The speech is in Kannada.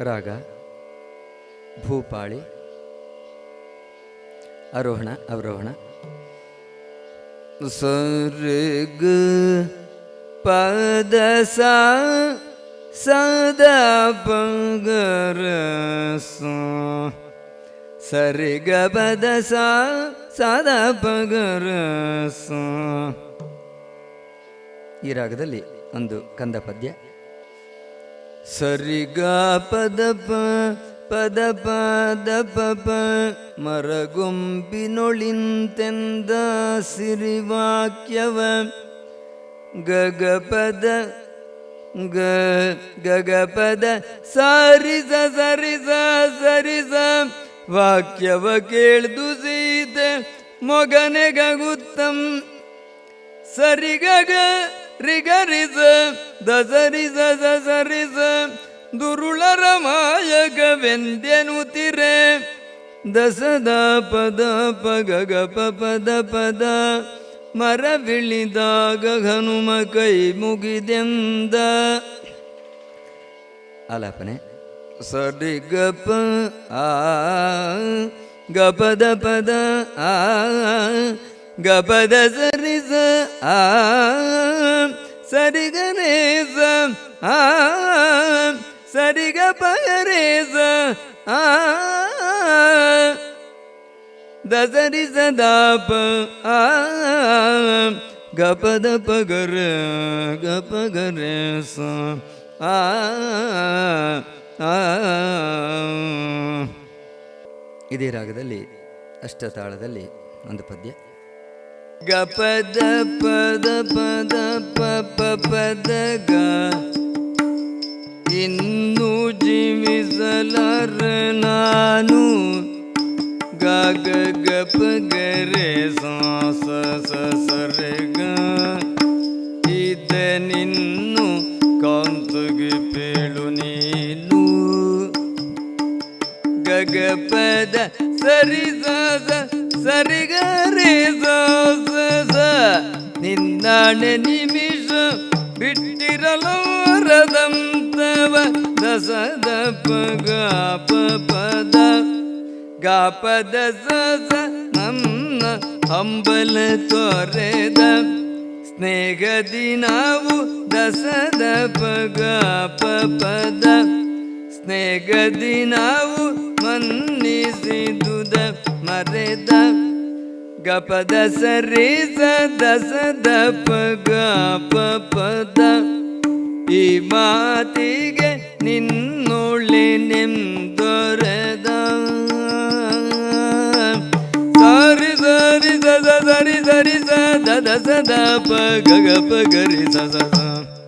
ರಾಗ ಭೂಪಾಳಿ ಆರೋಹಣ ಅವರೋಹಣ. ಸರ್ಗ ಪದ ಸಾ ಸದಾ ಸರಿಗ ಸರಿ ಗ ಪದ ಸಾ ಸದಾ ಪಗರ ಈ ರಾಗದಲ್ಲಿ ಒಂದು ಕಂದ ಪದ್ಯ ಸರಿಗ ಪದ ಪ ಪದ ಪದ ಪ ಪ ಮರಗೊಂಬಿನೊಳಿಂತೆಂದ ಗಗ ಪದ ಗ ಗಗ ಪದ ಸಾರಿಸ, ಸರಿಸ ಸರಿಸ. ವಾಕ್ಯವ ಕೇಳ್ದು ಸೀತೆ ಮೊಗನೆ ಗಗುತ್ತಂ ಸರಿಗಗ, ರಿಗರಿಸ ದಸರಿಸ ಸರಿಸ ದುರುಳರ ಮಾಯಕವೆಂದೆನುತಿರೆ ದಸದ ಪದ ಪಗಗ ಪದ ಪದ ಮರವಿಳಿದಾಗ ಹನುಮ ಕೈ ಮುಗಿದೆಂದ. ಆಲಾಪನೆ. ಸರಿ ಗಪ ಆ. ಗಪದ ಪದ ಆ. ಗಪದ ಸರಿ ಸ ಆ. ಸರಿ ಗನೇ ಸ ಆ ಸರಿಗ ಪಗರೇಸ ಆ ದಸರಿ ಸದಾಪ ಆ ಗಪದ ಪಗರ ಗಪಗರೇಸ, ಆ ಇದೇ ರಾಗದಲ್ಲಿ ಅಷ್ಟತಾಳದಲ್ಲಿ ಒಂದು ಪದ್ಯ. ಗಪದ ಪದ ಪದ ಪ ಪ ಪದ ಗ ಇನ್ನು ಜೀವಿಸಲಾರ ನಾನು. ಗಗ ಗಪ ಗರೆ ಪ ಗ ರೇ ಸ ಸ ಸ ಸ ರೆ ಗ ಇದ ನಿನ್ನು ಕಾಂತಗೆ ಪೇಳು ನೀನು. ಗಗ ಪದ ಸರಿ ಸಾಸ ಸ ಸರಿ ಗ ರೇ ಸ. ಸ ಸ ನಿನ್ನಾಣೆ ನಿಮಿಷ ಬಿಟ್ಟಿರಲು ರದಂತವ ದಸದ ಪಗ ಪ ಪದ ಗಾಪದ ಸಸ ನನ್ನ ಹಂಬಲ ತೊರೆದ ಸ್ನೇಹದಿ ನಾವು ದಸದ ಪಗ ಪ ಪದ ಸ್ನೇಹದಿ ನಾವು ಮನ್ನಿಸಿದುದ ಮರೆದ ಗಪದ ಸರಿ ಸ ದಸ ಪಗ ಪ ಪದ ಈ ಮಾತಿಗೆ ನಿನ್ನುಳ್ಳಿ ದೊರೆದ ಸರಿ ಸರಿ ಸ ಸರಿ ಸರಿ ಸದ ಸದ ಪಗ ಪಗರಿ ದ